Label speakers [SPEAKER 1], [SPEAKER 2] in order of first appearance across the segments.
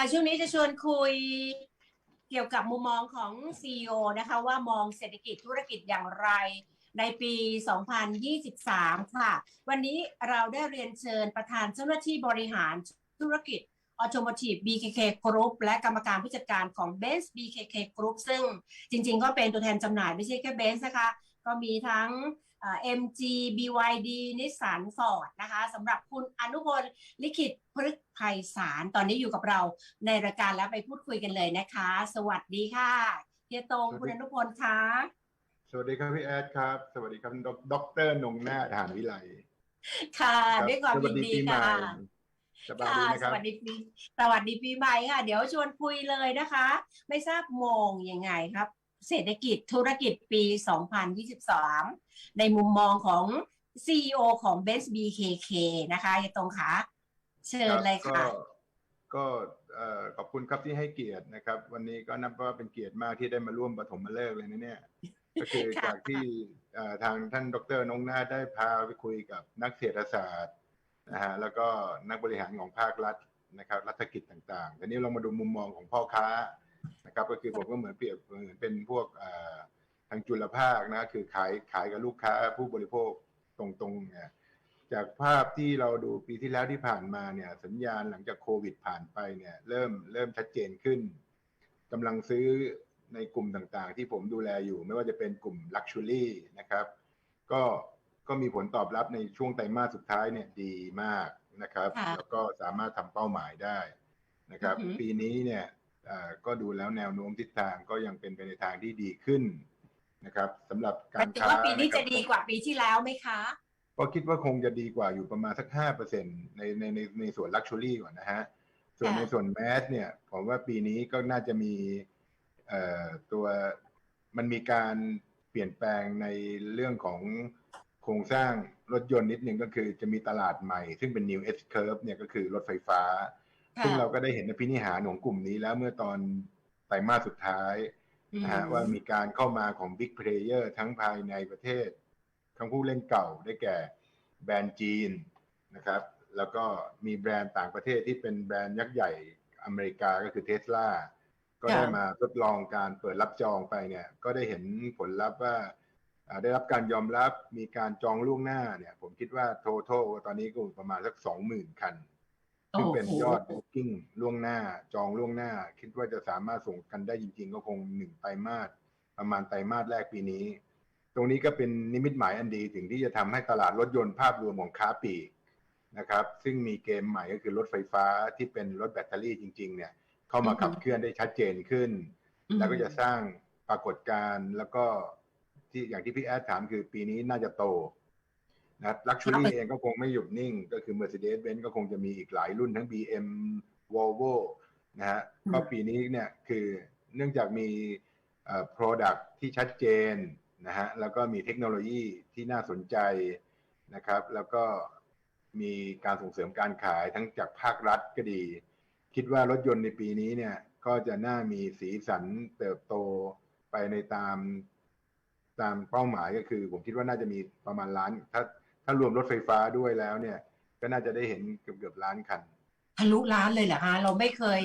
[SPEAKER 1] ค่ะช่วงนี้จะชวนคุยเกี่ยวกับมุมมองของ CEO นะคะ ว่ามองเศรษฐกิจธุรกิจอย่างไรในปี 2023 ค่ะ วันนี้เราได้เรียนเชิญประธานเจ้าหน้าที่บริหารธุรกิจ Automotive BKK Group และกรรมการผู้จัดการของ Benz BKK Group ซึ่งจริงๆ ก็เป็นตัวแทนจำหน่ายไม่ใช่แค่ Benz นะคะ ก็มีทั้ง เอ่อ MG BYD นิสสันฟอร์ดนะคะสำหรับคุณอนุพลลิขิตพฤกษ์ไพศาลตอนนี้อยู่กับเราในรายการแล้วไปพูดคุยกันเลยนะคะ สวัสดีค่ะเฮียตรง
[SPEAKER 2] สวัสดี
[SPEAKER 1] คุณอนุพลคะ
[SPEAKER 2] สวัสดีครับพี่แอดครับ สวัสดีครับดอกดอกเตอรนงนาถหานวิไล
[SPEAKER 1] ค่ะ
[SPEAKER 2] ครับ
[SPEAKER 1] ด้วยความ
[SPEAKER 2] ส
[SPEAKER 1] ยิ
[SPEAKER 2] วันสดี
[SPEAKER 1] ดี
[SPEAKER 2] ปีใหม่
[SPEAKER 1] ค่ะ
[SPEAKER 2] สบาย
[SPEAKER 1] ค่ะ
[SPEAKER 2] ดีนะ
[SPEAKER 1] ส
[SPEAKER 2] ครับ
[SPEAKER 1] วัสดีปีสวัสดีปีใหม่ค่ะ เดี๋ยวชวนคุยเลยนะคะ ไม่ทราบมองยังไงครับ เศรษฐกิจธุรกิจปี 2023ในมุมมองของ CEO ของ b e n z BKK นะคะเฮียตรงคะเชิญเลย
[SPEAKER 2] ก็
[SPEAKER 1] ค่ะ
[SPEAKER 2] ก็เอ่อขอบคุณครับที่ให้เกียรตินะครับ วันนี้ก็นับว่าเป็นเกียรติมากที่ได้มาร่วมปฐมฤกษ์เลยนะเนี่ย ก็คือ
[SPEAKER 1] ค่ะ
[SPEAKER 2] จากที่เอ่อทางท่านดรนงนาถได้พาไปคุยกับนักเศรษฐศาสตร์นะฮะแล้วก็นักบริหารของภาครัฐนะครับรัฐกิจต่างๆทีนี้เรามาดูมุมมองของพ่อค้า นะครับก็คือผมก็เหมือนเปรียบเหมือนเป็นพวกเอ่อทางจุลภาคนะคือขายขายกับลูกค้าผู้บริโภคตรงๆเนี่ยจากภาพที่เราดูปีที่แล้วที่ผ่านมาเนี่ยสัญญาณหลังจากโควิดผ่านไปเนี่ยเริ่มเริ่มชัดเจนขึ้นกำลังซื้อในกลุ่มต่างๆ ที่ผมดูแลอยู่ ไม่ว่าจะเป็นกลุ่ม Luxury นะครับ ก็ก็มีผลตอบรับในช่วงไตรมาสสุดท้ายเนี่ยดีมากนะครับ
[SPEAKER 1] ค่ะ
[SPEAKER 2] แล้วก็สามารถทำเป้าหมายได้นะครับ
[SPEAKER 1] อือหือ
[SPEAKER 2] ปีนี้เนี่ยเอ่อ ก็ดูแล้วแนวโน้มทิศทางก็ยังเป็นไปในทางที่ดีขึ้นนะครับสำหรับ
[SPEAKER 1] ห
[SPEAKER 2] กามา
[SPEAKER 1] รยถึง
[SPEAKER 2] ค้า
[SPEAKER 1] ว่าปีนี้
[SPEAKER 2] ครั
[SPEAKER 1] จะ
[SPEAKER 2] บ
[SPEAKER 1] ดีกว่าปีที่แล้วไหมคะ
[SPEAKER 2] ก็คิดว่าคงจะดีกว่าอยู่ประมาณสักห้าเปอร์เซ็นในในในในส่วนลักชัวรี่ก่อนนะฮะส่วน
[SPEAKER 1] ค่ะ
[SPEAKER 2] ในส่วนแมสเนี่ยผมว่าปีนี้ก็น่าจะมีเอ่อตัวมันมีการเปลี่ยนแปลงในเรื่องของโครงสร้างรถยนต์นิดนึงก็คือจะมีตลาดใหม่ ซึ่งเป็น new S curve เนี่ยก็คือรถไฟฟ้า
[SPEAKER 1] ค่ะ
[SPEAKER 2] ซึ่งเราก็ได้เห็นในพินิหารของกลุ่มนี้แล้วเมื่อตอนไตรมาสสุดท้ายนะฮะ
[SPEAKER 1] อืม
[SPEAKER 2] ว่ามีการเข้ามาของ Big Player ทั้งภายในประเทศ ทั้งผู้เล่นเก่าได้แก่แบรนด์จีนนะครับ แล้วก็มีแบรนด์ต่างประเทศที่เป็นแบรนด์ยักษ์ใหญ่อเมริกาก็คือเทสลาก็ได้มาทดลองการเปิดรับจองไปเนี่ย ก็ได้เห็นผลลัพธ์ว่าอ่าได้รับการยอมรับมีการจองล่วงหน้าเนี่ย ผมคิดว่า total ตอนนี้ก็ประมาณสักสองหมื่นคัน ซึ่งเป็นยอด booking ล่วงหน้าจองล่วงหน้า คิดว่าจะสามารถส่งกันได้จริง ๆ ก็คงหนึ่งไตรมาสประมาณไตรมาสแรกปีนี้ ตรงนี้ก็เป็นนิมิตหมายอันดีถึงที่จะทำให้ตลาดรถยนต์ภาพรวมของค้าปลีกนะครับ ซึ่งมีเกมใหม่ก็คือรถไฟฟ้าที่เป็นรถแบตเตอรี่จริง ๆ เนี่ย เข้ามาขับเคลื่อนได้ชัดเจนขึ้น
[SPEAKER 1] อืม
[SPEAKER 2] แล้วก็จะสร้างปรากฏการณ์แล้วก็ที่อย่างที่พี่แอดถามคือปีนี้น่าจะโต นะลักชัวรี่เองก็คงไม่หยุดนิ่ง ก็คือ Mercedes-Benz ก็คงจะมีอีกหลายรุ่นทั้ง BM Volvo นะฮะ
[SPEAKER 1] อืม
[SPEAKER 2] ก็ปีนี้เนี่ยคือเนื่องจากมีเอ่อ product ที่ชัดเจนนะฮะแล้วก็มีเทคโนโลยีที่น่าสนใจนะครับ แล้วก็มีการส่งเสริมการขายทั้งจากภาครัฐก็ดี คิดว่ารถยนต์ในปีนี้เนี่ยก็จะน่ามีสีสันเติบโตไปในตามตามเป้าหมายก็คือ ผมคิดว่าน่าจะมีประมาณล้านถ้า ถ้ารวมรถไฟฟ้าด้วยแล้วเนี่ย ก็น่าจะได้เห็นเกือบเกือบล้านคัน
[SPEAKER 1] ทะลุล้านเลยเหรอคะเราไม่เคย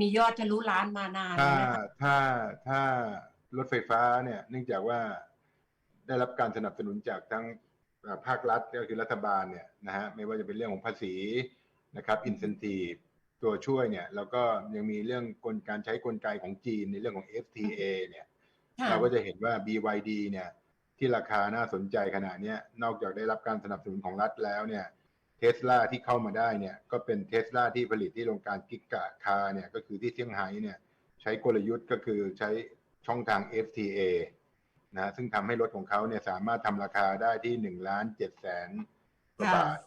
[SPEAKER 1] มียอดทะลุล้านมานาน
[SPEAKER 2] ถ้า
[SPEAKER 1] แล้วนะคะ
[SPEAKER 2] ถ้าถ้ารถไฟฟ้าเนี่ย เนื่องจากว่าได้รับการสนับสนุนจากทั้งเอ่อภาครัฐก็คือรัฐบาลเนี่ยนะฮะไม่ว่าจะเป็นเรื่องของภาษีนะครับอินเซน i v e ตัวช่วยเนี่ยแล้วก็ยังมีเรื่องกลการใช้กลไกของจีนในเรื่องของ FTA เนี่ย
[SPEAKER 1] ค่ะ
[SPEAKER 2] เราก็จะเห็นว่า BYD เนี่ย ที่ราคาน่าสนใจขนาดเนี้ยนอกจากได้รับการสนับสนุนของรัฐแล้วเนี่ยเทสลาที่เข้ามาได้เนี่ยก็เป็นเทสลาที่ผลิตที่โรงการกิกะคาเนี่ยก็คือที่เซี่ยงไฮ้เนี่ยใช้กลยุทธ์ก็คือใช้ช่องทาง FTA นะซึ่งทำให้รถของเขาเนี่ยสามารถทำราคาได้ที่หนึ่งล้านเจ็ดแสนกว่าบาท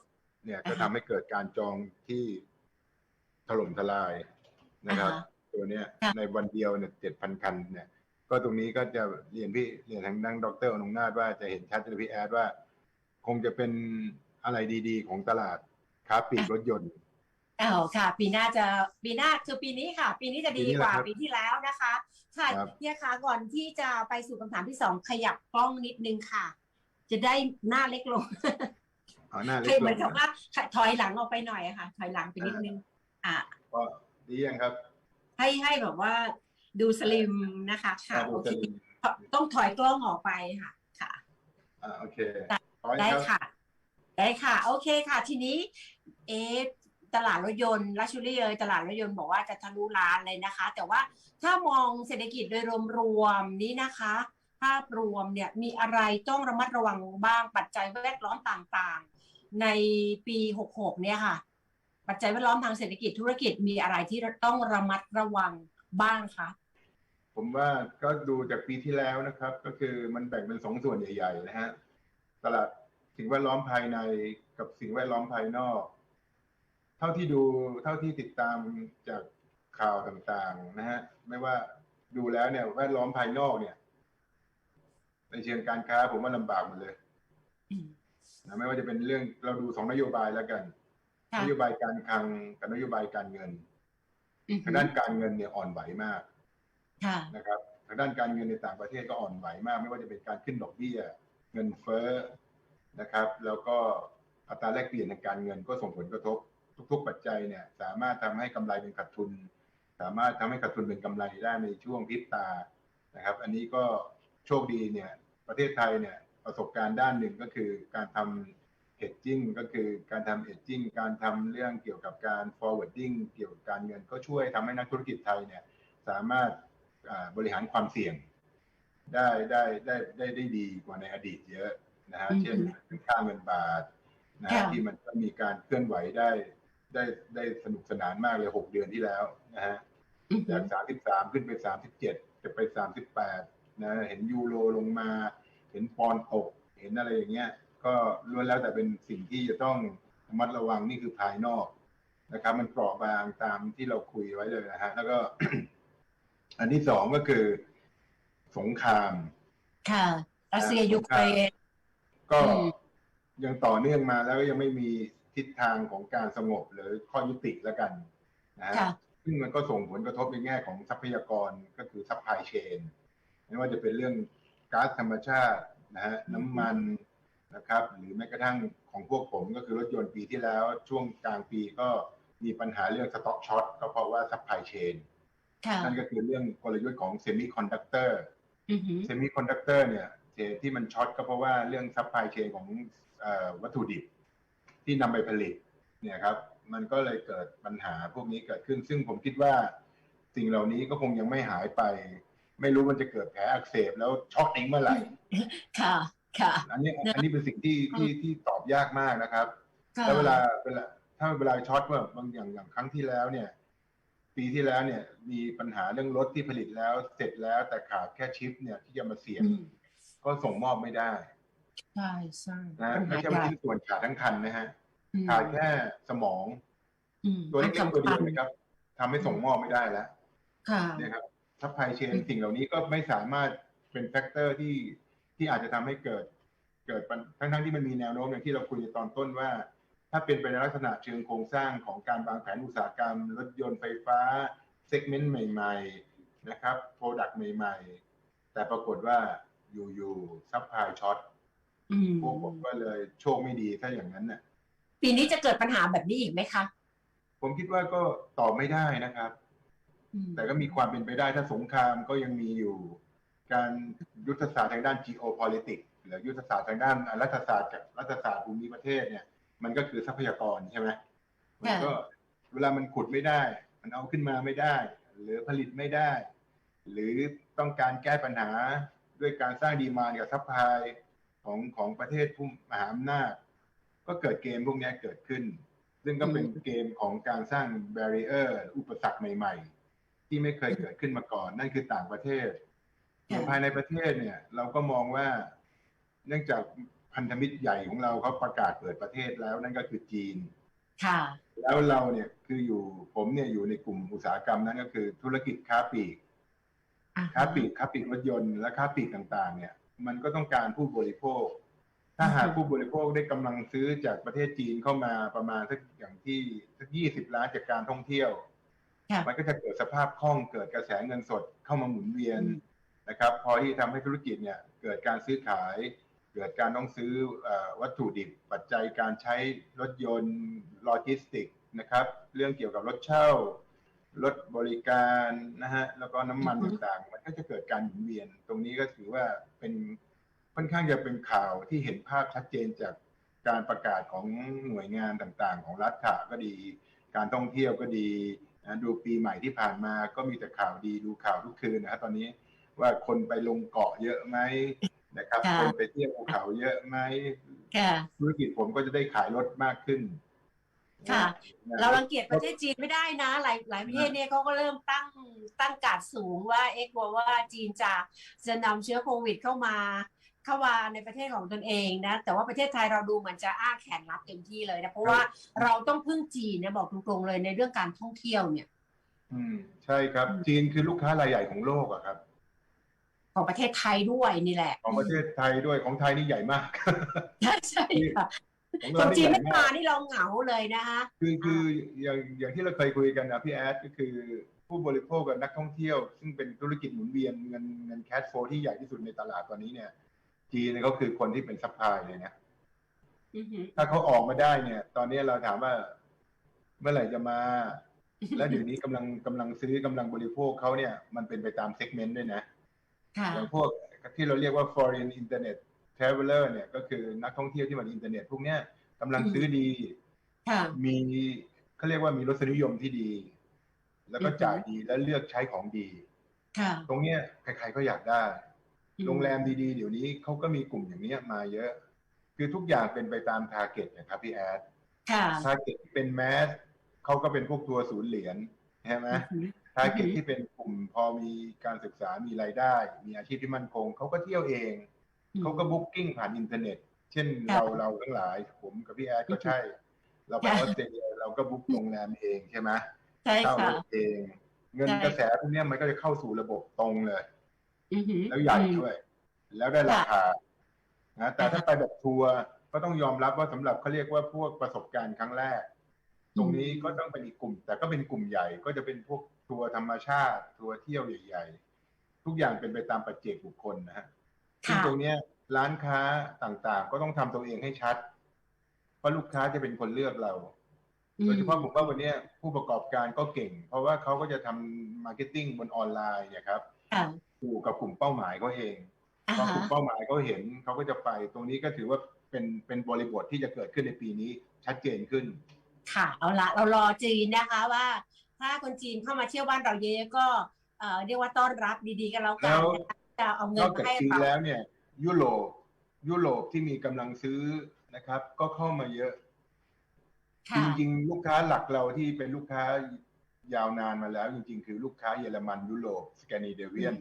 [SPEAKER 2] เนี่ยก็ทำให้เกิดการจองที่ถล่มทลายนะครับ
[SPEAKER 1] อ่าฮะ
[SPEAKER 2] ตัวเนี้ย
[SPEAKER 1] ค่ะ
[SPEAKER 2] ในวันเดียวเนี่ยเจ็ดพันคันเนี่ย ก็ตรงนี้ก็จะเรียนพี่เรียนทางดังดรอนงนาถว่าจะเห็นชัดเลยพี่แอดว่า คงจะเป็นอะไรดีๆ ของตลาดค้าปลีกรถยนต์
[SPEAKER 1] เออค่ะ ปีหน้าจะปีหน้าคือปีนี้ค่ะ ปีนี้จะดี
[SPEAKER 2] ปีนี้
[SPEAKER 1] กว่า
[SPEAKER 2] แหละครับ
[SPEAKER 1] ปีที่แล้วนะคะค่ะ
[SPEAKER 2] ครับ
[SPEAKER 1] เฮียคะก่อนที่จะไปสู่คำถามที่สองขยับกล้องนิดนึงค่ะ จะได้หน้าเล็กลง
[SPEAKER 2] เอาหน้าเล็ก
[SPEAKER 1] คือ
[SPEAKER 2] ล
[SPEAKER 1] เหมือน
[SPEAKER 2] ง
[SPEAKER 1] กับว่าถอยหลังออกไปหน่อยอะค่ะ ถอยหลังไปนิดนึง อ่า
[SPEAKER 2] ก็ดียังครับ
[SPEAKER 1] ให้ให้แบบว่า ดูสลิมนะคะค่ะ
[SPEAKER 2] อ่าดู
[SPEAKER 1] โอ
[SPEAKER 2] ส
[SPEAKER 1] เค
[SPEAKER 2] ลิม
[SPEAKER 1] ต้องถอยกล้องออกไปค่ะค่ะ
[SPEAKER 2] อ่าโอเค
[SPEAKER 1] ได้
[SPEAKER 2] ขอให้
[SPEAKER 1] ได้
[SPEAKER 2] ครับ
[SPEAKER 1] ค่ะ ได้ค่ะ โอเคค่ะ ทีนี้ เอะตลาดรถยนต์ลักชูรี่เอยตลาดรถยนต์บอกว่าจะทะลุล้านเลยนะคะ แต่ว่าถ้ามองเศรษฐกิจโดยรวมๆนี้นะคะ ภาพรวมเนี่ยมีอะไรต้องระมัดระวังบ้างปัจจัยแวดล้อมต่างๆ ในปี 66 เนี่ยค่ะ ปัจจัยแวดล้อมทางเศรษฐกิจธุรกิจมีอะไรที่ต้องระมัดระวัง บ้างคะ
[SPEAKER 2] ผมว่าก็ดูจากปีที่แล้วนะครับ ก็คือมันแบ่งเป็นสองส่วนใหญ่ๆนะฮะตลาดสิ่งแวดล้อมภายในกับสิ่งแวดล้อมภายนอก เท่าที่ดูเท่าที่ติดตามจากข่าวต่างๆนะฮะไม่ว่าดูแล้วเนี่ยแวดล้อมภายนอกเนี่ย ในเชิงการค้าผมว่าลำบากหมดเลย
[SPEAKER 1] อืม
[SPEAKER 2] นะไม่ว่าจะเป็นเรื่องเราดูสองนโยบายแล้วกัน
[SPEAKER 1] ค่ะ
[SPEAKER 2] นโยบายการคลังกับนโยบายการเงิน
[SPEAKER 1] อือ
[SPEAKER 2] ทางด้านการเงินเนี่ยอ่อนไหวมาก
[SPEAKER 1] ค่ะ
[SPEAKER 2] นะครับทางด้านการเงินในต่างประเทศก็อ่อนไหวมาก ไม่ว่าจะเป็นการขึ้นดอกเบี้ย เงินเฟ้อนะครับ แล้วก็อัตราแลกเปลี่ยนทางการเงินก็ส่งผลกระทบ ทุก ๆ ปัจจัยเนี่ย สามารถทำให้กำไรเป็นขาดทุน สามารถทำให้ขาดทุนเป็นกำไรได้ในช่วงพริบตานะครับ อันนี้ก็โชคดีเนี่ย ประเทศไทยเนี่ยประสบการณ์ด้านหนึ่งก็คือการทำ hedging ก็คือการทำ hedging การทำเรื่องเกี่ยวกับการ forwarding เกี่ยวกับการเงินก็ช่วยทำให้นักธุรกิจไทยเนี่ยสามารถอ่าบริหารความเสี่ยง ได้ได้ได้ได้ได้ดีกว่าในอดีตเยอะนะฮะ
[SPEAKER 1] อืม
[SPEAKER 2] เช่นค่าเงินบาทนะฮะ
[SPEAKER 1] ค่ะ
[SPEAKER 2] ที่มันก็มีการเคลื่อนไหวได้ได้ได้สนุกสนานมากเลยหกเดือนที่แล้วนะฮะ
[SPEAKER 1] อือฮึ
[SPEAKER 2] จากสามสิบสามขึ้นไปสามสิบเจ็ดจะไปสามสิบแปดนะเห็นยูโรลงมา เห็นปอนด์ตกเห็นอะไรอย่างเงี้ย ก็ล้วนแล้วแต่เป็นสิ่งที่จะต้องระมัดระวังนี่คือภายนอกนะครับ มันเปราะบางตามที่เราคุยไว้เลยนะฮะแล้วก็ อันที่สองก็คือ สงคราม
[SPEAKER 1] ค่ะรัสเซียยูเครน
[SPEAKER 2] ก็
[SPEAKER 1] อืม
[SPEAKER 2] ยังต่อเนื่องมาแล้วก็ยังไม่มีทิศทางของการสงบหรือข้อยุติแล้วกันนะฮะ
[SPEAKER 1] ค่ะ
[SPEAKER 2] ซึ่งมันก็ส่งผลกระทบในแง่ของทรัพยากรก็คือซัพพลายเชนไม่ว่าจะเป็นเรื่องก๊าซธรรมชาตินะฮะน้ำมัน นะครับ หรือแม้กระทั่งของพวกผมก็คือรถยนต์ปีที่แล้ว ช่วงกลางปีก็มีปัญหาเรื่องสต็อกช็อตก็เพราะว่าซัพพลายเชน
[SPEAKER 1] ค่ะ
[SPEAKER 2] นั่นก็คือเรื่องกลยุทธ์ของเซมิคอนดักเตอร์
[SPEAKER 1] อือฮึ
[SPEAKER 2] เซมิคอนดักเตอร์เนี่ยเหตุที่มันช็อตก็เพราะว่าเรื่องซัพพลายเชนของเอ่อวัตถุดิบ ที่นำไปผลิตเนี่ยครับ มันก็เลยเกิดปัญหาพวกนี้เกิดขึ้น ซึ่งผมคิดว่าสิ่งเหล่านี้ก็คงยังไม่หายไป ไม่รู้มันจะเกิดแผลอักเสบแล้วช็อกเองเมื่อไหร่
[SPEAKER 1] ค่ะ ค่ะ
[SPEAKER 2] อันนี้อันนี้เป็นสิ่งที่ที่ที่ตอบยากมากนะครับ
[SPEAKER 1] ค่ะ
[SPEAKER 2] แล้วเวลาเวลาถ้าเวลาช็อตว่าบางอย่างอย่างครั้งที่แล้วเนี่ย ปีที่แล้วเนี่ย มีปัญหาเรื่องรถที่ผลิตแล้วเสร็จแล้วแต่ขาดแค่ชิปเนี่ยที่จะมาเสียบ
[SPEAKER 1] อืม
[SPEAKER 2] ก็ส่งมอบไม่ได้
[SPEAKER 1] ใช่ใช่
[SPEAKER 2] นะ
[SPEAKER 1] ปัญ
[SPEAKER 2] ไม่
[SPEAKER 1] หา
[SPEAKER 2] ใช่ว่า
[SPEAKER 1] ใหญ่
[SPEAKER 2] ชิ้นส่วนขาดทั้งคันนะฮะ
[SPEAKER 1] อืม
[SPEAKER 2] ขาดแค่สมอง
[SPEAKER 1] อืม
[SPEAKER 2] ตัวเล็กๆตัวเดียว
[SPEAKER 1] อันสำคัญ
[SPEAKER 2] นะครับทำให้ส่งมอบไม่ได้แล้ว
[SPEAKER 1] ค่ะ
[SPEAKER 2] นะครับซัพพลายเชน
[SPEAKER 1] อืม
[SPEAKER 2] สิ่งเหล่านี้ก็ไม่สามารถเป็นแฟกเตอร์ที่ ที่อาจจะทำให้เกิดเกิดปัญทั้งทั้งๆที่มันมีแนวโน้มอย่างที่เราคุยในตอนต้นว่า ถ้าเป็นไปในลักษณะเชิงโครงสร้างของการวางแผนอุตสาหกรรม รถยนต์ไฟฟ้าเซกเมนต์ใหม่ ๆ นะครับโปรดักต์ใหม่ ๆ แต่ปรากฏว่าอยู่ๆซัพพลายช็อต
[SPEAKER 1] อืม
[SPEAKER 2] พวกผมก็เลยโชคไม่ดีถ้าอย่างนั้นน่ะ
[SPEAKER 1] ปีนี้จะเกิดปัญหาแบบนี้อีกไหมคะ
[SPEAKER 2] ผมคิดว่าก็ตอบไม่ได้นะครับ
[SPEAKER 1] อืม
[SPEAKER 2] แต่ก็มีความเป็นไปได้ถ้าสงครามก็ยังมีอยู่ การยุทธศาสตร์ทางด้าน geopolitics หรือยุทธศาสตร์ทางด้านรัฐศาสตร์กับรัฐศาสตร์ภูมิประเทศเนี่ย มันก็คือทรัพยากรใช่ไหมมันก็เวลามันขุดไม่ได้ มันเอาขึ้นมาไม่ได้ หรือผลิตไม่ได้ หรือต้องการแก้ปัญหาด้วยการสร้างดีมานกับซัพพลายของของประเทศผู้มหาอำนาจ ก็เกิดเกมพวกนี้เกิดขึ้น ซึ่งก็เป็นเกมของการสร้าง b บ r ร i เออร์ อุปสรรคใหม่ ๆ ที่ไม่เคยเกิดขึ้นมาก่อน นั่นคือต่างประเทศส่วน ภายในประเทศเนี่ย เราก็มองว่าเนื่องจากพันธมิตรใหญ่ของเราเขาประกาศเปิดประเทศแล้วนั่นก็คือจีน
[SPEAKER 1] ค่ะ
[SPEAKER 2] แล้วเราเนี่ยคืออยู่ผมเนี่ยอยู่ในกลุ่มอุตสาหกรรมนั้นก็คือ ธุรกิจค้าปลีก
[SPEAKER 1] อ่า
[SPEAKER 2] ค้าปลีกค้าปลีกรถยนต์และค้าปลีกต่างๆ เนี่ย มันก็ต้องการผู้บริโภค ถ้าหากผู้บริโภคได้กำลังซื้อจากประเทศจีนเข้ามาประมาณสักอย่างที่สักยี่สิบล้านจากการท่องเที่ยว
[SPEAKER 1] ค่ะ
[SPEAKER 2] มันก็จะเกิดสภาพคล่องเกิดกระแสเงินสดเข้ามาหมุนเวียน
[SPEAKER 1] อืม
[SPEAKER 2] นะครับพอที่ทำให้ธุรกิจเนี่ยเกิดการซื้อขาย เกิดการต้องซื้อวัตถุดิบปัจจัยการใช้รถยนต์โลจิสติกนะครับ เรื่องเกี่ยวกับรถเช่ารถบริการนะฮะแล้วก็น้ำมันต่างๆ มันก็จะเกิดการหมุนเวียน ตรงนี้ก็ถือว่าเป็นค่อนข้างจะเป็นข่าวที่เห็นภาพชัดเจนจากการประกาศของหน่วยงานต่างๆ ของรัฐะก็ดี การท่องเที่ยวก็ดีนะดูปีใหม่ที่ผ่านมาก็มีแต่ข่าวดีดูข่าวทุกคืนนะฮะตอนนี้ ว่าคนไปลงเกาะเยอะไหมนะครับ
[SPEAKER 1] ค่ะ
[SPEAKER 2] คนไปเที่ยวภูเขาเยอะไหม
[SPEAKER 1] ค่ะ
[SPEAKER 2] ธุรกิจผมก็จะได้ขายรถมากขึ้น
[SPEAKER 1] ค่ะ
[SPEAKER 2] นะ
[SPEAKER 1] เรารังเกียจประเทศจีนไม่ได้นะ หลายหลายประเทศเนี่ยเขาก็เริ่มตั้งตั้งการดสูงว่าเอ๊ะกลัวว่าจีนจะจะนำเชื้อโควิดเข้ามาเข้ามาในประเทศของตนเองนะ แต่ว่าประเทศไทยเราดูเหมือนจะอ้าแขนรับเต็มที่เลยนะ เพราะว่าเราต้องพึ่งจีนนะบอกตรงๆเลยในเรื่องการท่องเที่ยวเนี่ย
[SPEAKER 2] อืมใช่ครับ
[SPEAKER 1] อืม
[SPEAKER 2] จีนคือลูกค้ารายใหญ่ของโลกอะครับ
[SPEAKER 1] ของประเทศไทยด้วยนี่แหละ
[SPEAKER 2] ของประเทศไทยด้วยของไทยนี่ใหญ่มาก
[SPEAKER 1] ใช่ใช่ค่ะ
[SPEAKER 2] ของ
[SPEAKER 1] ค
[SPEAKER 2] เรา
[SPEAKER 1] น
[SPEAKER 2] นี่
[SPEAKER 1] จีน
[SPEAKER 2] ใหญ่
[SPEAKER 1] ไม่
[SPEAKER 2] มามา
[SPEAKER 1] กนี่เราเหงาเลยนะคะ
[SPEAKER 2] คือคืออย่างอย่างที่เราเคยคุยกันนะพี่แอดก็คือผู้บริโภคกับนักท่องเที่ยว ซึ่งเป็นธุรกิจหมุนเวียนเงินเงินแคชโฟที่ใหญ่ที่สุดในตลาดตอนนี้เนี่ยจีนเนี่ยเขาคือคนที่เป็นซัพพลายเลยนะ
[SPEAKER 1] อือหือ
[SPEAKER 2] ถ้าเขาออกมาได้เนี่ย ตอนนี้เราถามว่าเมื่อไหร่จะมา และเดี๋ยวนี้กำลังกำลังซื้อกำลังบริโภคเขาเนี่ย มันเป็นไปตามเซกเมนต์ด้วยนะ
[SPEAKER 1] ค่ะ
[SPEAKER 2] อย่างพวกที่เราเรียกว่า foreign internet traveler เนี่ยก็คือนักท่องเที่ยวที่มาอินเทอร์เน็ตพวกเนี้ยกำลังซื้อดี
[SPEAKER 1] ค่ะ
[SPEAKER 2] มีเขาเรียกว่ามีรสนิยมที่ดี แล้วก็
[SPEAKER 1] อือฮึ
[SPEAKER 2] จ่ายดีและเลือกใช้ของดี
[SPEAKER 1] ค่ะ
[SPEAKER 2] ตรงเนี้ยใครๆก็อยากได้
[SPEAKER 1] อืม
[SPEAKER 2] โรงแรมดีๆ เดี๋ยวนี้เขาก็มีกลุ่มอย่างเนี้ยมาเยอะ คือทุกอย่างเป็นไปตามทาร์เก็ตนะครับพี่แอด
[SPEAKER 1] ค่ะ
[SPEAKER 2] ทาร์เก็ตที่เป็นแมสเขาก็เป็นพวกทัวร์ศูนย์เหรียญใช่ไหม
[SPEAKER 1] อือหือ
[SPEAKER 2] ทาร์เก็ต
[SPEAKER 1] อือฮึ
[SPEAKER 2] ที่เป็นกลุ่มพอมีการศึกษามีรายได้ มีอาชีพที่มั่นคงเขาก็เที่ยวเอง เขาก็บุ๊กิ้งผ่านอินเทอร์เน็ต เช่น
[SPEAKER 1] ค่ะ
[SPEAKER 2] เราเราทั้งหลาย ผมกับพี่แอดก็ใช่ เราไป
[SPEAKER 1] ค่ะ
[SPEAKER 2] ออสเตรเลียเราก็บุ๊กโรงแรมเองใช่ไหม
[SPEAKER 1] ใช่
[SPEAKER 2] เช่าร
[SPEAKER 1] ค่ะ
[SPEAKER 2] ถเอง เงิน
[SPEAKER 1] ใช่
[SPEAKER 2] กระแสพวกเนี้ยมันก็จะเข้าสู่ระบบตรงเลย
[SPEAKER 1] อือหือ
[SPEAKER 2] แล้วใหญ่
[SPEAKER 1] อืม
[SPEAKER 2] ด้วย แล้วได้ราคานะแต่
[SPEAKER 1] ค่ะ
[SPEAKER 2] ถ้าไปแบบทัวร์ก็ต้องยอมรับว่าสำหรับเขาเรียกว่าพวกประสบการณ์ครั้งแรก ตรงนี้ก็ต้องเป็นอีกกลุ่ม แต่ก็เป็นกลุ่มใหญ่ก็จะเป็นพวก ทัวร์ธรรมชาติทัวร์เที่ยวใหญ่ ๆ ทุกอย่างเป็นไปตามปัจเจกบุคคลนะฮะซึ่ง
[SPEAKER 1] ค่ะ
[SPEAKER 2] ตรงเนี้ยร้านค้าต่างๆ ก็ต้องทำตัวเองให้ชัด เพราะลูกค้าจะเป็นคนเลือกเราโดยเฉพาะผมว่าวันเนี้ยผู้ประกอบการก็เก่ง เพราะว่าเขาก็จะทำมาร์เก็ตติ้งบนออนไลน์เนี่ยครับ
[SPEAKER 1] ค่ะ
[SPEAKER 2] อยู่กับกลุ่มเป้าหมายเขาเอง
[SPEAKER 1] อ่า
[SPEAKER 2] พอ
[SPEAKER 1] ฮะ
[SPEAKER 2] กลุ่มเป้าหมายเขาเห็นเขาก็จะไป ตรงนี้ก็ถือว่าเป็นเป็นบริบทที่จะเกิดขึ้นในปีนี้ชัดเจนขึ้น
[SPEAKER 1] ค่ะ เอาละเรารอจีนนะคะว่า ถ้าคนจีนเข้ามาเที่ยวบ้านเราเยอะๆก็เอ่อเรียกว่าต้อนรับดีๆกันแล้วกั
[SPEAKER 2] แล้
[SPEAKER 1] น
[SPEAKER 2] ว
[SPEAKER 1] นะคะจะเอาเงิ
[SPEAKER 2] น
[SPEAKER 1] น
[SPEAKER 2] อกจาก
[SPEAKER 1] มาให้
[SPEAKER 2] จีน
[SPEAKER 1] เรา
[SPEAKER 2] แล้วเนี่ย ยุโรปยุโรปที่มีกำลังซื้อนะครับ ก็เข้ามาเยอะจ
[SPEAKER 1] ค่ะ
[SPEAKER 2] ริงๆ ลูกค้าหลักเราที่เป็นลูกค้ายาวนานมาแล้ว จริง ๆ คือลูกค้าเยอรมันยุโรปสแกนดิเนเวียน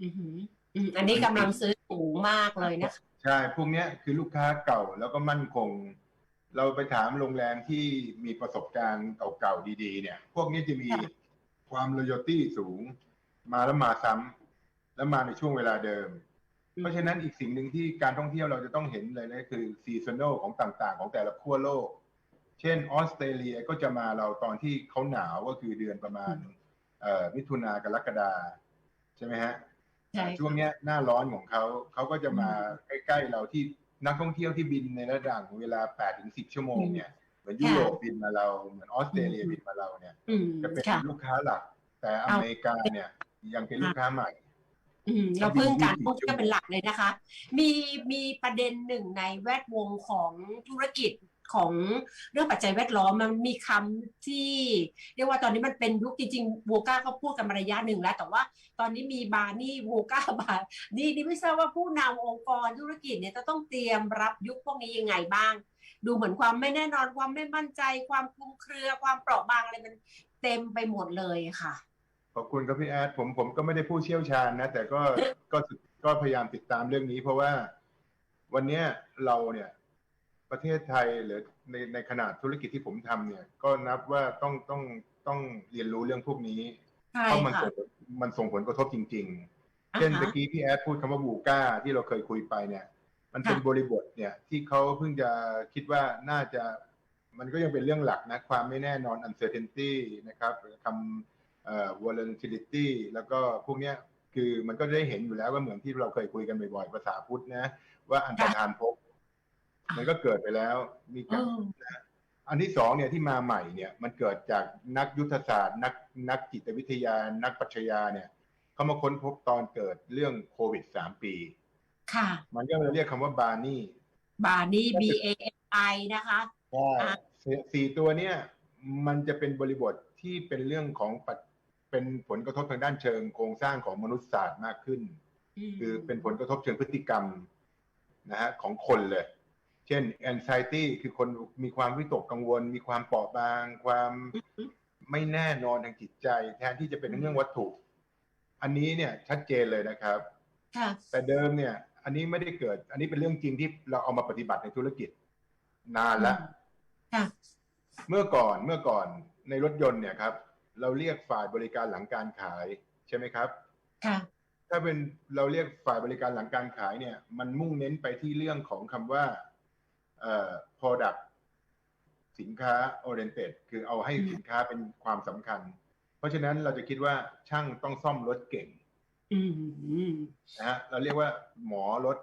[SPEAKER 1] อืมอืมอืมอันนี้กำลังซื้อสูงมากเลยนะคะ
[SPEAKER 2] ใช่ พวกเนี้ยคือลูกค้าเก่าแล้วก็มั่นคง เราไปถามโรงแรมที่มีประสบการณ์เก่าๆดีๆ เนี่ย พวกนี้จะมีความ loyalty สูง มาแล้วมาซ้ำแล้วมาในช่วงเวลาเดิม เพราะฉะนั้นอีกสิ่งหนึ่งที่การท่องเที่ยวเราจะต้องเห็นเลยนะคือซีซัน a l ของต่างๆ ของแต่ละขั้วโลก เช่นออสเตรเลียก็จะมาเราตอนที่เขาหนาวก็คือเดือนประมาณเอ่อมิถุนากรกฎาใช่ไหมฮะ
[SPEAKER 1] ใช่
[SPEAKER 2] ช่วงเนี้ยหน้าร้อนของเขาเขาก็จะมาใกล้ๆเราที่ นักท่องเที่ยวที่บินในระดับเวลา8ถึง10ชั่วโมงเนี่ยเหมือนยุโรปบินมาเราเหมือนออสเตรเลียบินมาเราเนี่ย
[SPEAKER 1] อืม
[SPEAKER 2] จะเป็น
[SPEAKER 1] ค่ะ
[SPEAKER 2] ลูกค้าหลัก แต่อเมริกาเนี่ยยังเป็นลูกค้าใหม่
[SPEAKER 1] อืมเราพึ่งการท่องเที่ยวเป็นหลักเลยนะคะ มีมีประเด็นหนึ่งในแวดวงของธุรกิจ ของเรื่องปัจจัยแวดล้อมมันมีคำที่เรียกว่าตอนนี้มันเป็นยุคจริงๆโวก้าก็พูดกันมาระยะหนึ่งแล้ว แต่ว่าตอนนี้มีบาร์นี่โวก้าบาร์นี่นี่ไม่ทราบว่าผู้นำองค์กรธุรกิจเนี่ยจะต้องเตรียมรับยุคพวกนี้ยังไงบ้าง ดูเหมือนความไม่แน่นอนความไม่มั่นใจ ความคลุมเครือความเปราะบางอะไรมันเต็มไปหมดเลยค่ะ
[SPEAKER 2] ขอบคุณครับพี่แอดผมผมก็ไม่ได้ผู้เชี่ยวชาญนะ แต่ก็ก็ก็พยายามติดตามเรื่องนี้ เพราะว่าวันนี้เราเนี่ย ประเทศไทยหรือในในขนาดธุรกิจที่ผมทำเนี่ย ก็นับว่าต้องต้องต้องเรียนรู้เรื่องพวกนี้
[SPEAKER 1] ใช่
[SPEAKER 2] เพราะมัน
[SPEAKER 1] ค่ะ
[SPEAKER 2] ส่งผลมันส่งผลกระทบจริงๆ
[SPEAKER 1] อ่าฮะ
[SPEAKER 2] เช่นตะกี้พี่แอดพูดคำว่าบูก้าที่เราเคยคุยไปเนี่ย มันเป็น
[SPEAKER 1] ค่ะ
[SPEAKER 2] บริบทเนี่ยที่เขาเพิ่งจะคิดว่าน่าจะมันก็ยังเป็นเรื่องหลักนะ ความไม่แน่นอน uncertainty นะครับคำเอ่อ volatility แล้วก็พวกเนี้ยคือมันก็ได้เห็นอยู่แล้วว่าเหมือนที่เราเคยคุยกันบ่อยๆภาษาพุทธนะ ว่าอันตรธานภพ มันก็เกิดไปแล้วมี
[SPEAKER 1] เอ
[SPEAKER 2] การ
[SPEAKER 1] อ
[SPEAKER 2] อันที่สองเนี่ยที่มาใหม่เนี่ย มันเกิดจากนักยุทธศาสตร์นักนักจิตวิทยา นักปรัชญาเนี่ยเขามาค้นพบตอนเกิดเรื่องโควิดสามปี
[SPEAKER 1] ค่ะ
[SPEAKER 2] มันก็เลยเรียกคำว่าบาร์นี่
[SPEAKER 1] บานี่ B A N I นะคะ
[SPEAKER 2] ใช่
[SPEAKER 1] อะ
[SPEAKER 2] สี่สี่ตัวเนี่ยมันจะเป็นบริบทที่เป็นเรื่องของปัจเป็นผลกระทบทางด้านเชิงโครงสร้างของมนุษยศาสตร์มากขึ้น
[SPEAKER 1] ม
[SPEAKER 2] คือเป็นผลกระทบเชิงพฤติกรรมนะฮะของคนเลย เช่น anxiety คือคนมีความวิตกกังวล มีความเปราะบาง ความไม่แน่นอนทางจิตใจ แทนที่จะเป็นเรื่องวัตถุ อันนี้เนี่ยชัดเจนเลยนะครับ
[SPEAKER 1] ค่ะ
[SPEAKER 2] แต่เดิมเนี่ย อันนี้ไม่ได้เกิด อันนี้เป็นเรื่องจริงที่เราเอามาปฏิบัติในธุรกิจ นานแล้ว
[SPEAKER 1] ค่ะ
[SPEAKER 2] เมื่อก่อนเมื่อก่อนในรถยนต์เนี่ยครับ เราเรียกฝ่ายบริการหลังการขายใช่ไหมครับ
[SPEAKER 1] ค่ะ
[SPEAKER 2] ถ้าเป็นเราเรียกฝ่ายบริการหลังการขายเนี่ย มันมุ่งเน้นไปที่เรื่องของคำว่า เอ่อ product สินค้า oriented คือเอาให้
[SPEAKER 1] อืม
[SPEAKER 2] สินค้าเป็นความสำคัญ เพราะฉะนั้นเราจะคิดว่าช่างต้องซ่อมรถเก่ง
[SPEAKER 1] อืม
[SPEAKER 2] นะฮะเราเรียกว่าหมอรถ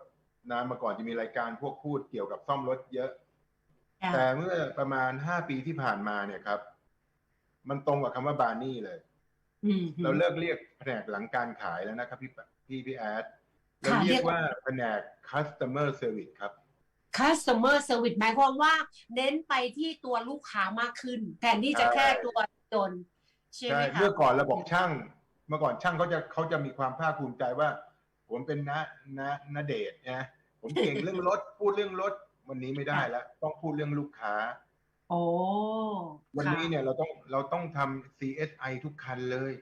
[SPEAKER 2] นะเมื่อก่อนจะมีรายการพวกพูดเกี่ยวกับซ่อมรถเยอะ
[SPEAKER 1] ค่ะ
[SPEAKER 2] แต่เมื่อประมาณห้าปีที่ผ่านมาเนี่ยครับ มันตรงกับคำว่าบาร์นี่เลย
[SPEAKER 1] อืม
[SPEAKER 2] เราเลิกเรียกแผนกหลังการขายแล้วนะครับพี่ปะพี่พี่แอดเรา
[SPEAKER 1] ค่ะ
[SPEAKER 2] เรี
[SPEAKER 1] เรี
[SPEAKER 2] ย
[SPEAKER 1] ย
[SPEAKER 2] ก
[SPEAKER 1] ก
[SPEAKER 2] ว่าแผนก customer service ครับ
[SPEAKER 1] customer service หมายความว่าเน้นไปที่ตัวลูกค้ามากขึ้น แทนที่จะ
[SPEAKER 2] ใช่
[SPEAKER 1] แค่ตัวจนต์ใช่ไห
[SPEAKER 2] ใช่
[SPEAKER 1] มคะ
[SPEAKER 2] เมื่อก่อนเราบอกช่าง เมื่อก่อนช่างเขาจะเขาจะมีความภาคภูมิใจว่า ผมเป็นนะนะนะเดชนะผมเก่งเรื่องรถพูดเรื่องรถวันนี้ไม่ได้แล้ว ต้องพูดเรื่องลูกค้า
[SPEAKER 1] โอ้
[SPEAKER 2] วันนี้เนี่ยเราต้องเราต้องทำ CSI ทุกคันเลย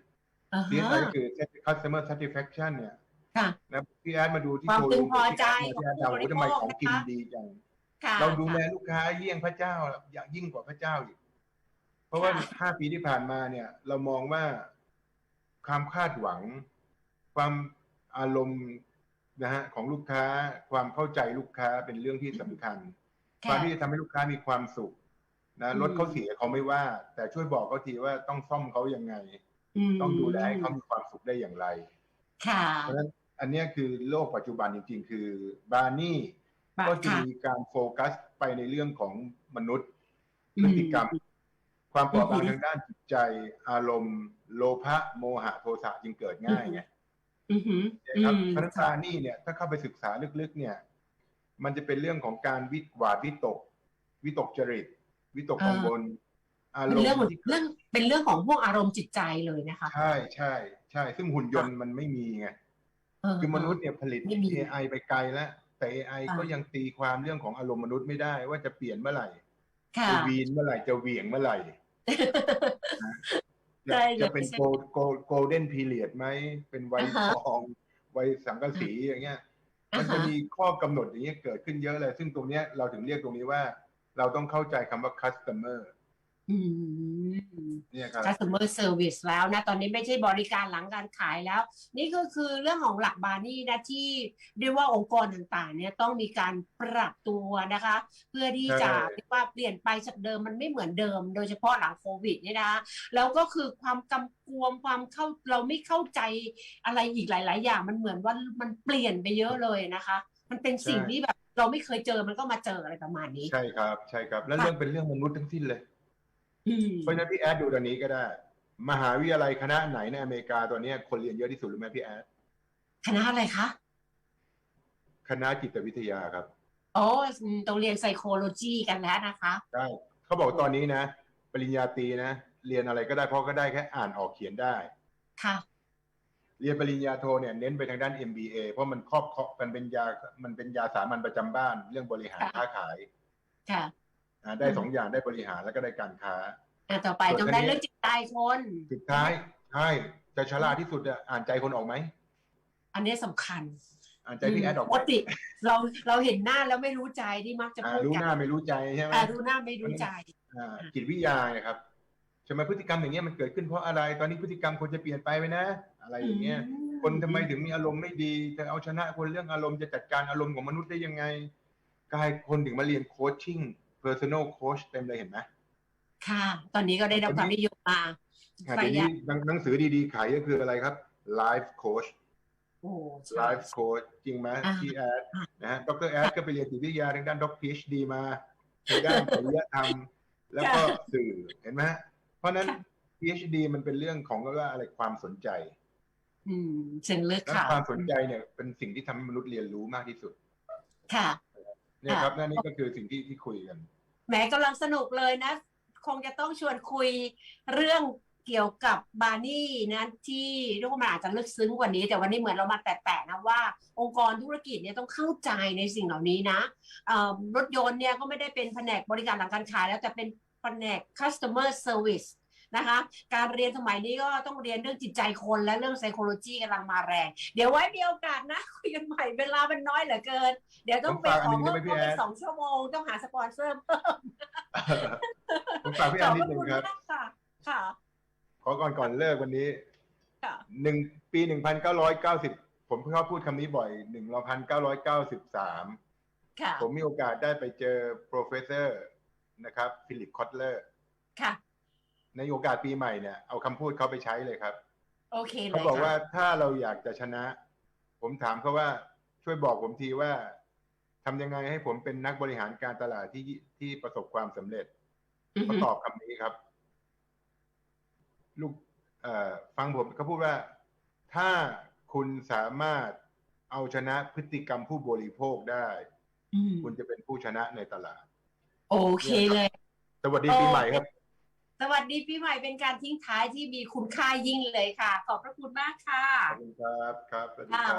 [SPEAKER 1] อ่าฮะ
[SPEAKER 2] CSI คือ customer satisfaction เนี่ย
[SPEAKER 1] ค่ะ
[SPEAKER 2] นะพี่แอดมาดูที่
[SPEAKER 1] ความ
[SPEAKER 2] โชว์
[SPEAKER 1] พึ
[SPEAKER 2] รู
[SPEAKER 1] ง
[SPEAKER 2] ม
[SPEAKER 1] พอใจ
[SPEAKER 2] พี่แอดเรา
[SPEAKER 1] ของผู้บริ
[SPEAKER 2] ทำไม
[SPEAKER 1] โภค
[SPEAKER 2] ของกิน
[SPEAKER 1] นะคะ
[SPEAKER 2] ดีจัง
[SPEAKER 1] ค่ะ
[SPEAKER 2] เราดูแลลูกค้าเยี่ยงพระเจ้าอย่างยิ่งกว่าพระเจ้าอีกเพราะว่า
[SPEAKER 1] ค่ะ
[SPEAKER 2] ห้าปีที่ผ่านมาเนี่ย เรามองว่าความคาดหวัง ความอารมณ์นะฮะของลูกค้าความเข้าใจลูกค้าเป็นเรื่องที่สำคัญ ความที่จะทำให้ลูกค้ามีความสุขนะ
[SPEAKER 1] อืม
[SPEAKER 2] รถเขาเสียเขาไม่ว่า แต่ช่วยบอกเขาทีว่าต้องซ่อมเขายังไง
[SPEAKER 1] ม
[SPEAKER 2] ต้องดูแลให้เขามีความสุขได้อย่างไร
[SPEAKER 1] ค่ะ
[SPEAKER 2] เพราะฉะนั้น อันเนี้ยคือโลกปัจจุบันจริง ๆ คือบาร์นี่
[SPEAKER 1] บา
[SPEAKER 2] ก็จะ
[SPEAKER 1] ค่ะ
[SPEAKER 2] มีการโฟกัสไปในเรื่องของมนุษย์
[SPEAKER 1] อื
[SPEAKER 2] พ
[SPEAKER 1] ม
[SPEAKER 2] ฤติกรรม ความเปราะบาง
[SPEAKER 1] อืม
[SPEAKER 2] ทางด้านจิตใจอารมณ์ โลภะโมหะโทสะจึงเกิดง่ายไง
[SPEAKER 1] อือหือ
[SPEAKER 2] นะครับ
[SPEAKER 1] อืม
[SPEAKER 2] เพราะฉะนั้นบาร์นี่เนี่ย ถ้าเข้าไปศึกษาลึกๆ เนี่ย มันจะเป็นเรื่องของการวิหวาดวิตก วิตกจริต วิตกกังวลอาร
[SPEAKER 1] เป็น
[SPEAKER 2] ม
[SPEAKER 1] เรื่อง
[SPEAKER 2] ณ์
[SPEAKER 1] เหมือน
[SPEAKER 2] ที่
[SPEAKER 1] เรื่องเป็นเรื่องของพวกอารมณ์จิตใจเลยนะคะ
[SPEAKER 2] ใช่ใช่ใช่ซึ่งหุ่นยนต์มันไม่มีไง
[SPEAKER 1] เออ
[SPEAKER 2] คือมนุษย์เนี่ยผลิต
[SPEAKER 1] ไม่มี
[SPEAKER 2] AI ไปไกลแล้วแต่ AI
[SPEAKER 1] ค่ะ
[SPEAKER 2] ก็ยังตีความเรื่องของอารมณ์มนุษย์ไม่ได้ว่าจะเปลี่ยนเมื่อไหร่
[SPEAKER 1] ค่ะ
[SPEAKER 2] จะวีนเมื่อไหร่จะเหวี่ยงเมื่อไหร่
[SPEAKER 1] ใช่
[SPEAKER 2] จะ
[SPEAKER 1] เลย
[SPEAKER 2] จะเป็น
[SPEAKER 1] ใช่
[SPEAKER 2] โกโกโกลเด้นพีเรียดไหมเป็นวัย
[SPEAKER 1] อ่าฮะ
[SPEAKER 2] ทองวัยสังกะสีอย่างเงี้ย มันจะ
[SPEAKER 1] อ่าฮะ
[SPEAKER 2] มีข้อกำหนดอย่างเงี้ยเกิดขึ้นเยอะเลย ซึ่งตรงเนี้ยเราถึงเรียกตรงนี้ว่า เราต้องเข้าใจคำว่า customer
[SPEAKER 1] อืม
[SPEAKER 2] เนี่ยครับ
[SPEAKER 1] customer service แล้วนะ ตอนนี้ไม่ใช่บริการหลังการขายแล้ว นี่ก็คือเรื่องของหลักบานี่นะที่เรียกว่าองค์กรต่างๆ เนี่ยต้องมีการปรับตัวนะคะ เพื่อที่จะ
[SPEAKER 2] ใช่
[SPEAKER 1] เรียกว่าเปลี่ยนไปจากเดิมมันไม่เหมือนเดิม โดยเฉพาะหลังโควิดเนี่ยนะคะแล้วก็คือความกำกวมความเข้าเราไม่เข้าใจอะไรอีกหลาย ๆ อย่างมันเหมือนว่ามันเปลี่ยนไปเยอะเลยนะคะ มันเป็นสิ่งที่แบบเราไม่เคยเจอมันก็มาเจออะไรประมาณนี้
[SPEAKER 2] ใช่ครับ ใช่ครับ แล้วเรื่องเป็นเรื่องมนุษย์ทั้งสิ้นเลย
[SPEAKER 1] อืม
[SPEAKER 2] เพราะฉะนั้นพี่แอดดูตอนนี้ก็ได้ มหาวิทยาลัยคณะไหนในอเมริกาตอนเนี้ยคนเรียนเยอะที่สุดรู้ไหมพี่แอด
[SPEAKER 1] คณะอะไรคะ
[SPEAKER 2] คณะจิตวิทยาครับ
[SPEAKER 1] โอ้อืมต้องเรียนไซโคโลจีกันแล้วนะคะ
[SPEAKER 2] ได้เขาบอกตอนนี้นะ ปริญญาตรีนะ เรียนอะไรก็ได้เพราะก็ได้แค่อ่านออกเขียนได้
[SPEAKER 1] ค่ะ
[SPEAKER 2] เรียนปริญญาโทเนี่ยเน้นไปทางด้าน MBA เพราะมันครอบครอบมันเป็นยามันเป็นยาสามัญประจำบ้าน เรื่องบริหาร
[SPEAKER 1] ค่ะ
[SPEAKER 2] ค้าขาย
[SPEAKER 1] ค่ะ
[SPEAKER 2] อ่า ได้
[SPEAKER 1] อืม
[SPEAKER 2] สองอย่างได้บริหารแล้วก็ได้การค้า
[SPEAKER 1] อะต่อไป
[SPEAKER 2] ส่วน
[SPEAKER 1] ต้องได้
[SPEAKER 2] อันนี้
[SPEAKER 1] เรื่องจิตใจคน
[SPEAKER 2] สุดท้ายใช่จะฉลาดที่สุดอะอ่านใจคนออกไหม
[SPEAKER 1] อันนี้สำคัญ
[SPEAKER 2] อ่านใจพี่แอดออก
[SPEAKER 1] ป
[SPEAKER 2] ไหม
[SPEAKER 1] กติเราเราเห็นหน้าแล้วไม่รู้ใจที่มักจะ
[SPEAKER 2] อ่า
[SPEAKER 1] พูด
[SPEAKER 2] รู้
[SPEAKER 1] กั
[SPEAKER 2] หน้าไม่รู้ใจใช่ไหม
[SPEAKER 1] อ่ารู้หน้าไม่รู้ใจ
[SPEAKER 2] อ่าจิตวิทยาเนะครับใช่ไหมพฤติกรรมอย่างเงี้ยมันเกิดขึ้นเพราะอะไร ตอนนี้พฤติกรรมคนจะเปลี่ยนไปไหมนะ อะไรอย่างเงี้ย
[SPEAKER 1] อืม
[SPEAKER 2] คนทำไมถึงมีอารมณ์ไม่ดีจะเอาชนะคนเรื่องอารมณ์จะจัดการอารมณ์ของมนุษย์ได้ยังไงกลายคนถึงมาเรียนโคชชิ่ง personal coach เต็มเลยเห็นไหม
[SPEAKER 1] ค่ะ ตอนนี้ก็ได้รับความนิยมมา
[SPEAKER 2] อะ
[SPEAKER 1] ใคร
[SPEAKER 2] เดี๋ยว
[SPEAKER 1] อ
[SPEAKER 2] นี้
[SPEAKER 1] ยาก
[SPEAKER 2] หนังสือดีๆ ขายก็คืออะไรครับ life coach
[SPEAKER 1] โอ้ใช่
[SPEAKER 2] life coach จริงไหม
[SPEAKER 1] อ่า
[SPEAKER 2] พี่แอด
[SPEAKER 1] อ่า
[SPEAKER 2] นะฮะดรแอดก็ไปเรียนจิตวิทยาทางด้านด็อกพีชดีมาทางด้านจริยธรรมแล้วก็สื่อเห็นไหมฮะเพราะฉะนั้น PhD มันเป็นเรื่องของว่าอะไรความสนใจ
[SPEAKER 1] อืมเชิงลึก
[SPEAKER 2] และ
[SPEAKER 1] ค่ะ
[SPEAKER 2] ความสนใจเนี่ยเป็นสิ่งที่ทำให้มนุษย์เรียนรู้มากที่สุด
[SPEAKER 1] ค่ะ
[SPEAKER 2] เนี่ยครับนั่นนี่ก็คือสิ่งที่ที่คุยกัน
[SPEAKER 1] แหมกำลังสนุกเลยนะ คงจะต้องชวนคุยเรื่องเกี่ยวกับบาร์นี่นะที่เรียกว่ามันอาจจะลึกซึ้งกว่านี้ แต่วันนี้เหมือนเรามาแตะๆนะว่า องค์กรธุรกิจเนี่ยต้องเข้าใจในสิ่งเหล่านี้นะเอ่อรถยนต์เนี่ยก็ไม่ได้เป็นแผนกบริการหลังการขายแล้วแต่เป็นแผนก customer service นะคะ การเรียนสมัยนี้ก็ต้องเรียนเรื่องจิตใจคนและเรื่อง psychology กำลังมาแรง เดี๋ยวไว้มีโอกาสนะคุยกันใหม่เวลามันน้อยเหลือเกิน เดี๋ยวต้องไป
[SPEAKER 2] ผม
[SPEAKER 1] ข
[SPEAKER 2] ฝา
[SPEAKER 1] อก
[SPEAKER 2] อันหนึ่
[SPEAKER 1] เพิ่
[SPEAKER 2] ง
[SPEAKER 1] ม
[SPEAKER 2] ได้ไหมพี่
[SPEAKER 1] เพิ่ม
[SPEAKER 2] แอ
[SPEAKER 1] เป็น
[SPEAKER 2] ด
[SPEAKER 1] สองชั่วโมงต้องหาสปอนเซอร์เพิ่ม
[SPEAKER 2] ผมฝากพี่อันนิดนึงครับ
[SPEAKER 1] ขอณมากค่ะค่ะ
[SPEAKER 2] ขอก่อนก่อนเลิกวันนี้
[SPEAKER 1] ค่ะ
[SPEAKER 2] หนึ่งปีหนึ่งพันเก้าร้อยเก้าสิบผมชอบพูดคำนี้บ่อยหนึ่งพันเก้าร้อยเก้าสิบสาม
[SPEAKER 1] ค่ะ
[SPEAKER 2] ผมมีโอกาสได้ไปเจอ professor นะครับฟิลิปคอตเลอร์
[SPEAKER 1] ค่ะ
[SPEAKER 2] ในโอกาสปีใหม่เนี่ยเอาคำพูดเขาไปใช้เลยครับ
[SPEAKER 1] โอเคเลย
[SPEAKER 2] เขาบอก
[SPEAKER 1] ค่ะ
[SPEAKER 2] ว่าถ้าเราอยากจะชนะ ผมถามเขาว่าช่วยบอกผมทีว่าทำยังไงให้ผมเป็นนักบริหารการตลาดที่ที่ประสบความสำเร็จ
[SPEAKER 1] อือ
[SPEAKER 2] เขา
[SPEAKER 1] ฮึ
[SPEAKER 2] ตอบคำนี้ครับ ลูกเอ่อฟังผมเขาพูดว่า ถ้าคุณสามารถเอาชนะพฤติกรรมผู้บริโภคได้
[SPEAKER 1] อืม
[SPEAKER 2] คุณจะเป็นผู้ชนะในตลาด
[SPEAKER 1] โอเคเลย
[SPEAKER 2] สวัสดีปีใหม่ครับ
[SPEAKER 1] สวัสดีปีใหม่เป็นการทิ้งท้ายที่มีคุณค่ายิ่งเลยค่ะ ขอบพระคุณมากค่ะ
[SPEAKER 2] ขอบคุณครับ ครับสวัสดีครับ